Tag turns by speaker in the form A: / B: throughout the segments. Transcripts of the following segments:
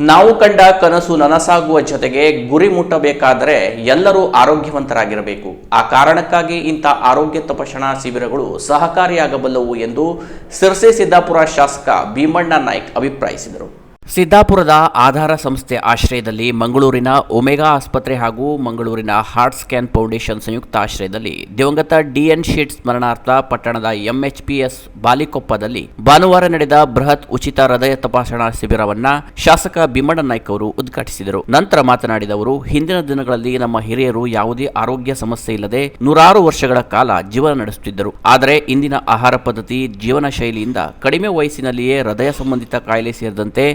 A: ನಾವು ಕಂಡ ಕನಸು ನನಸಾಗುವ ಜೊತೆಗೆ ಗುರಿ ಮುಟ್ಟಬೇಕಾದರೆ ಎಲ್ಲರೂ ಆರೋಗ್ಯವಂತರಾಗಿರಬೇಕು. ಆ ಕಾರಣಕ್ಕಾಗಿ ಇಂಥ ಆರೋಗ್ಯ ತಪಾಸಣಾ ಶಿಬಿರಗಳು ಸಹಕಾರಿಯಾಗಬಲ್ಲವು ಎಂದು ಸಿರ್ಸೆ ಸಿದ್ದಾಪುರ ಶಾಸಕ ಭೀಮಣ್ಣ ನಾಯ್ಕ್ ಅಭಿಪ್ರಾಯಿಸಿದರು. ಸಿದ್ದಾಪುರದ ಆಧಾರ ಸಂಸ್ಥೆ ಆಶ್ರಯದಲ್ಲಿ ಮಂಗಳೂರಿನ ಒಮೆಗಾ ಆಸ್ಪತ್ರೆ ಹಾಗೂ ಮಂಗಳೂರಿನ ಹಾರ್ಟ್ ಸ್ಕ್ಯಾನ್ ಫೌಂಡೇಶನ್ ಸಂಯುಕ್ತ ಆಶ್ರಯದಲ್ಲಿ ದಿವಂಗತ ಡಿಎನ್ ಶೀಟ್ ಸ್ಮರಣಾರ್ಥ ಪಟ್ಟಣದ ಎಂಎಚ್ಪಿಎಸ್ ಬಾಲಿಕೊಪ್ಪದಲ್ಲಿ ಭಾನುವಾರ ನಡೆದ ಬೃಹತ್ ಉಚಿತ ಹೃದಯ ತಪಾಸಣಾ ಶಿಬಿರವನ್ನ ಶಾಸಕ ಭೀಮಣ್ಣ ನಾಯ್ಕ ಅವರು ಉದ್ಘಾಟಿಸಿದರು. ನಂತರ ಮಾತನಾಡಿದ ಅವರು, ಹಿಂದಿನ ದಿನಗಳಲ್ಲಿ ನಮ್ಮ ಹಿರಿಯರು ಯಾವುದೇ ಆರೋಗ್ಯ ಸಮಸ್ಯೆ ಇಲ್ಲದೆ ನೂರಾರು ವರ್ಷಗಳ ಕಾಲ ಜೀವನ ನಡೆಸುತ್ತಿದ್ದರು. ಆದರೆ ಇಂದಿನ ಆಹಾರ ಪದ್ಧತಿ, ಜೀವನ ಶೈಲಿಯಿಂದ ಕಡಿಮೆ ವಯಸ್ಸಿನಲ್ಲಿಯೇ ಹೃದಯ ಸಂಬಂಧಿತ ಕಾಯಿಲೆ ಸೇರಿದಂತೆ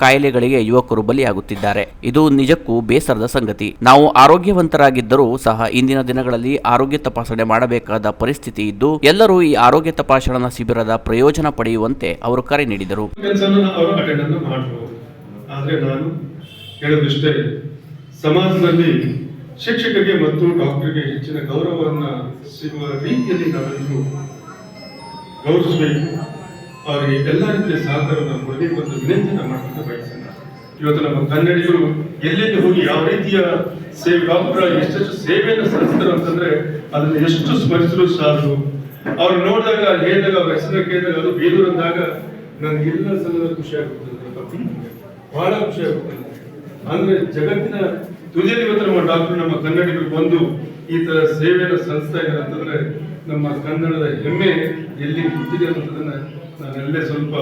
A: ಕಾಯಿಲೆಗಳಿಗೆ ಯುವಕರು ಬಲಿಯಾಗುತ್ತಿದ್ದಾರೆ. ಇದು ನಿಜಕ್ಕೂ ಬೇಸರದ ಸಂಗತಿ. ನಾವು ಆರೋಗ್ಯವಂತರಾಗಿದ್ದರೂ ಸಹ ಇಂದಿನ ದಿನಗಳಲ್ಲಿ ಆರೋಗ್ಯ ತಪಾಸಣೆ ಮಾಡಬೇಕಾದ ಪರಿಸ್ಥಿತಿ ಇದ್ದು, ಎಲ್ಲರೂ ಈ ಆರೋಗ್ಯ ತಪಾಸಣಾ ಶಿಬಿರದ ಪ್ರಯೋಜನ ಪಡೆಯುವಂತೆ ಅವರು ಕರೆ ನೀಡಿದರು.
B: ಸಮಾಜದಲ್ಲಿ ಶಿಕ್ಷಕರಿಗೆ ಮತ್ತು ಡಾಕ್ಟರ್ಗೆ ಹೆಚ್ಚಿನ ಗೌರವವನ್ನು ಸಿಗುವ ರೀತಿಯಲ್ಲಿ ನಾವೆಲ್ಲರೂ ಗೌರವಿಸಬೇಕು. ಅವರಿಗೆ ಎಲ್ಲ ರೀತಿಯ ಸಹಕಾರವನ್ನು ಕೊಡಬೇಕು ಅಂತ ವಿನಂತಿಯನ್ನು ಮಾಡ್ಕೊಂಡು ಬಯಸೋಣ ಇವತ್ತು ನಮ್ಮ ಕನ್ನಡಿಗರು ಎಲ್ಲೆಲ್ಲಿ ಹೋಗಿ ಯಾವ ರೀತಿಯ ಸೇವೆ ಡಾಕ್ಟರ್ ಎಷ್ಟೆಷ್ಟು ಸೇವೆಯನ್ನು ಸಲ್ಲಿಸ್ತಾರೆ ಅಂತಂದ್ರೆ ಅದನ್ನು ಎಷ್ಟು ಸ್ಮರಿಸಲು ಸಾಲದು ಅವ್ರು ನೋಡಿದಾಗ ಹೇಳಿದಾಗ, ಅವ್ರ ಹೆಸರು ಕೇಳಿದಾಗ ಅದು ಬೇಲೂರು ಅಂದಾಗ ನನಗೆಲ್ಲ ಸಲ ಖುಷಿ ಆಗುತ್ತೆ ಬಹಳ ಖುಷಿ ಆಗುತ್ತೆ. ಅಂದ್ರೆ ಜಗತ್ತಿನ ತುದಿಯಲ್ಲಿ ಇವತ್ತು ನಮ್ಮ ಡಾಕ್ಟರ್, ನಮ್ಮ ಕನ್ನಡಿಗರು ಬಂದು ಈ ತರ ಸೇವೆಯನ್ನು ಸಲ್ಲಿಸ್ತಾ ಇದ್ದಾರೆ ಅಂತಂದ್ರೆ ನಮ್ಮ ಕನ್ನಡದ ಹೆಮ್ಮೆ ಎಲ್ಲಿ ಹುಟ್ಟಿದೆ ಅನ್ನೋದನ್ನ ನಾನೆಲ್ಲೇ ಸ್ವಲ್ಪ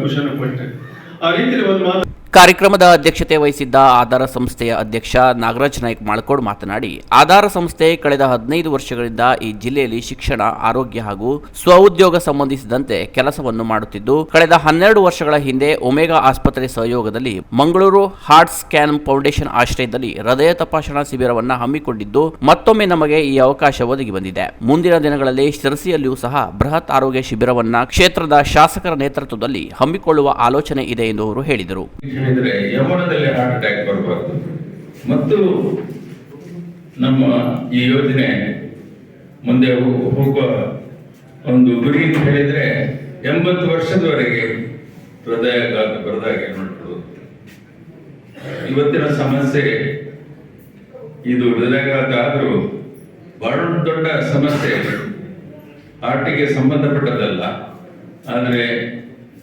B: ಖುಷಿಯನ್ನು ಪಟ್ಟೆ. ಆ ರೀತಿಯಲ್ಲಿ ಒಂದು ಮಾತು
A: ಕಾರ್ಯಕ್ರಮದ ಅಧ್ಯಕ್ಷತೆ ವಹಿಸಿದ್ದ ಆಧಾರ ಸಂಸ್ಥೆಯ ಅಧ್ಯಕ್ಷ ನಾಗರಾಜ್ ನಾಯ್ಕ ಮಾಳ್ಕೋಡ್ ಮಾತನಾಡಿ, ಆಧಾರ ಸಂಸ್ಥೆ ಕಳೆದ ಹದಿನೈದು ವರ್ಷಗಳಿಂದ ಈ ಜಿಲ್ಲೆಯಲ್ಲಿ ಶಿಕ್ಷಣ, ಆರೋಗ್ಯ ಹಾಗೂ ಸ್ವಉದ್ಯೋಗ ಸಂಬಂಧಿಸಿದಂತೆ ಕೆಲಸವನ್ನು ಮಾಡುತ್ತಿದ್ದು, ಕಳೆದ ಹನ್ನೆರಡು ವರ್ಷಗಳ ಹಿಂದೆ ಒಮೆಗಾ ಆಸ್ಪತ್ರೆ ಸಹಯೋಗದಲ್ಲಿ ಮಂಗಳೂರು ಹಾರ್ಟ್ ಸ್ಕ್ಯಾನ್ ಫೌಂಡೇಶನ್ ಆಶ್ರಯದಲ್ಲಿ ಹೃದಯ ತಪಾಸಣಾ ಶಿಬಿರವನ್ನು ಹಮ್ಮಿಕೊಂಡಿದ್ದು, ಮತ್ತೊಮ್ಮೆ ನಮಗೆ ಈ ಅವಕಾಶ ಒದಗಿ ಬಂದಿದೆ. ಮುಂದಿನ ದಿನಗಳಲ್ಲಿ ಶಿರಸಿಯಲ್ಲಿಯೂ ಸಹ ಬೃಹತ್ ಆರೋಗ್ಯ ಶಿಬಿರವನ್ನ ಕ್ಷೇತ್ರದ ಶಾಸಕರ ನೇತೃತ್ವದಲ್ಲಿ ಹಮ್ಮಿಕೊಳ್ಳುವ ಆಲೋಚನೆ ಇದೆ ಎಂದು ಅವರು ಹೇಳಿದರು.
C: ಹೇಳಿದ್ರೆ ಯೌವನದಲ್ಲಿ ಹಾರ್ಟ್ ಅಟ್ಯಾಕ್ ಬರಬಾರ್ದು. ಮತ್ತು ನಮ್ಮ ಈ ಯೋಜನೆ ಮುಂದೆ ಹೋಗುವ ಒಂದು ಗುರಿ ಅಂತ ಹೇಳಿದ್ರೆ, ಎಂಬತ್ತು ವರ್ಷದವರೆಗೆ ಹೃದಯಾಘಾತ ಬರದಾಗೆ ನೋಡ್ಬೋದು ಇವತ್ತಿನ ಸಮಸ್ಯೆ, ಇದು ಹೃದಯಾಘಾತ ಆದರೂ ಬಹಳ ದೊಡ್ಡ ಸಮಸ್ಯೆ. ಹಾರ್ಟಿಗೆ ಸಂಬಂಧಪಟ್ಟದಲ್ಲ ಆದರೆ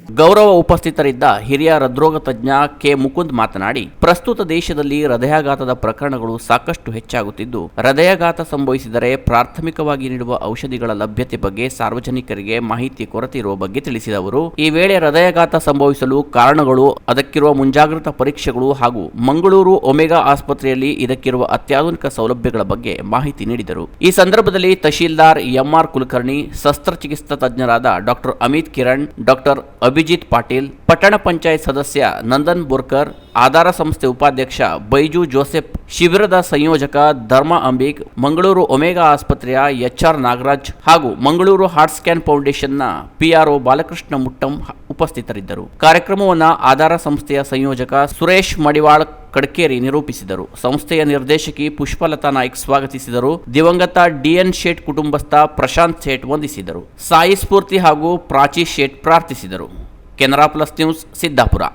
A: ಗೌರವ ಉಪಸ್ಥಿತರಿದ್ದ ಹಿರಿಯ ಹೃದ್ರೋಗ ತಜ್ಞ ಕೆ ಮುಕುಂದ್ ಮಾತನಾಡಿ, ಪ್ರಸ್ತುತ ದೇಶದಲ್ಲಿ ಹೃದಯಾಘಾತದ ಪ್ರಕರಣಗಳು ಸಾಕಷ್ಟು ಹೆಚ್ಚಾಗುತ್ತಿದ್ದು, ಹೃದಯಾಘಾತ ಸಂಭವಿಸಿದರೆ ಪ್ರಾಥಮಿಕವಾಗಿ ನೀಡುವ ಔಷಧಿಗಳ ಲಭ್ಯತೆ ಬಗ್ಗೆ ಸಾರ್ವಜನಿಕರಿಗೆ ಮಾಹಿತಿ ಕೊರತೆ ಇರುವ ಬಗ್ಗೆ ತಿಳಿಸಿದ ಅವರು ಈ ವೇಳೆ ಹೃದಯಾಘಾತ ಸಂಭವಿಸಲು ಕಾರಣಗಳು, ಅದಕ್ಕಿರುವ ಮುಂಜಾಗ್ರತಾ ಪರೀಕ್ಷೆಗಳು ಹಾಗೂ ಮಂಗಳೂರು ಒಮೆಗಾ ಆಸ್ಪತ್ರೆಯಲ್ಲಿ ಇದಕ್ಕಿರುವ ಅತ್ಯಾಧುನಿಕ ಸೌಲಭ್ಯಗಳ ಬಗ್ಗೆ ಮಾಹಿತಿ ನೀಡಿದರು. ಈ ಸಂದರ್ಭದಲ್ಲಿ ತಹಶೀಲ್ದಾರ್ ಎಂಆರ್ ಕುಲಕರ್ಣಿ, ಶಸ್ತ್ರಚಿಕಿತ್ಸಾ ತಜ್ಞರಾದ ಡಾಕ್ಟರ್ ಅಮಿತ್ ಕಿರಣ್, ಡಾಕ್ಟರ್ ಅಭಿಜಿತ್ ಪಾಟೀಲ್, ಪಟ್ಟಣ ಪಂಚಾಯತ್ ಸದಸ್ಯ ನಂದನ್ ಬೋರ್ಕರ್, ಆಧಾರ ಸಂಸ್ಥೆ ಉಪಾಧ್ಯಕ್ಷ ಬೈಜು ಜೋಸೆಫ್, ಶಿಬಿರದ ಸಂಯೋಜಕ ಧರ್ಮ ಅಂಬಿಕ್, ಮಂಗಳೂರು ಒಮೆಗಾ ಆಸ್ಪತ್ರೆಯ ಎಚ್ಆರ್ ನಾಗರಾಜ್ ಹಾಗೂ ಮಂಗಳೂರು ಹಾರ್ಟ್ ಸ್ಕ್ಯಾನ್ ಫೌಂಡೇಶನ್ನ ಪಿಆರ್ಒ ಬಾಲಕೃಷ್ಣ ಮುಟ್ಟಂ ಉಪಸ್ಥಿತರಿದ್ದರು. ಕಾರ್ಯಕ್ರಮವನ್ನು ಆಧಾರ ಸಂಸ್ಥೆಯ ಸಂಯೋಜಕ ಸುರೇಶ್ ಮಡಿವಾಳ್ ಕಡ್ಕೇರಿ ನಿರೂಪಿಸಿದರು. ಸಂಸ್ಥೆಯ ನಿರ್ದೇಶಕಿ ಪುಷ್ಪಲತಾ ನಾಯ್ಕ್ ಸ್ವಾಗತಿಸಿದರು. ದಿವಂಗತ ಡಿಎನ್ ಶೇಟ್ ಕುಟುಂಬಸ್ಥ ಪ್ರಶಾಂತ್ ಶೇಟ್ ವಂದಿಸಿದರು. ಸಾಯಿ ಸ್ಫೂರ್ತಿ ಹಾಗೂ ಪ್ರಾಚಿ ಶೇಟ್ ಪ್ರಾರ್ಥಿಸಿದರು. Canara plus news Siddapura.